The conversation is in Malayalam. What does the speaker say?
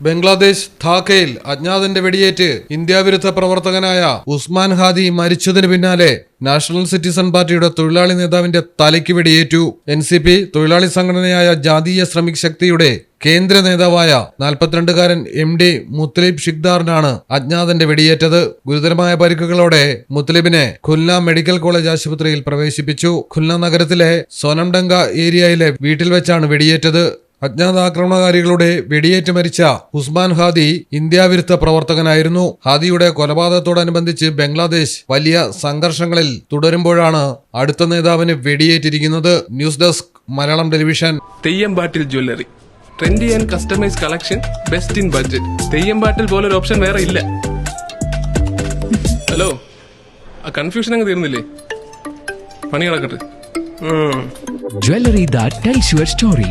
ബംഗ്ലാദേശ് ധാക്കയിൽ അജ്ഞാതന്റെ വെടിയേറ്റ് ഇന്ത്യാവിരുദ്ധ പ്രവർത്തകനായ ഉസ്മാൻ ഹാദി മരിച്ചതിന് പിന്നാലെ നാഷണൽ സിറ്റിസൺ പാർട്ടിയുടെ തൊഴിലാളി നേതാവിന്റെ തലയ്ക്ക് വെടിയേറ്റു. എൻ സി പി തൊഴിലാളി സംഘടനയായ ജാതീയ ശ്രമിക് ശക്തിയുടെ കേന്ദ്ര നേതാവായ നാൽപ്പത്തിരണ്ടുകാരൻ എം ഡി മുത്തലിബ് ഷിഖ്ദാറിനാണ് അജ്ഞാതന്റെ വെടിയേറ്റത്. ഗുരുതരമായ പരിക്കുകളോടെ മുത്തലിബിനെ ഖുല്ല മെഡിക്കൽ കോളേജ് ആശുപത്രിയിൽ പ്രവേശിപ്പിച്ചു. ഖുല്ല നഗരത്തിലെ സോനംഡംഗ ഏരിയയിലെ വീട്ടിൽ വെച്ചാണ് വെടിയേറ്റത്. അജ്ഞാത ആക്രമണകാരികളുടെ വെടിയേറ്റ് മരിച്ച ഉസ്മാൻ ഹാദി ഇന്ത്യാവിരുദ്ധ പ്രവർത്തകനായിരുന്നു. ഹാദിയുടെ കൊലപാതകത്തോടനുബന്ധിച്ച് ബംഗ്ലാദേശ് വലിയ സംഘർഷങ്ങളിൽ തുടരുമ്പോഴാണ് അടുത്ത നേതാവിന് വെടിയേറ്റിരിക്കുന്നത്. News desk Malayalam television. തെയ്യമ്പാട്ടിൽ jewellery. Trendy and customise collection best in budget. Theyyampattil പോലൊരു ഓപ്ഷൻ വേറെ ഇല്ല. ഹലോ ആ കൺഫ്യൂഷൻ അങ്ങ് തീർന്നില്ലേ? പണി കിടക്കട്ടെ jewellery that tells your story.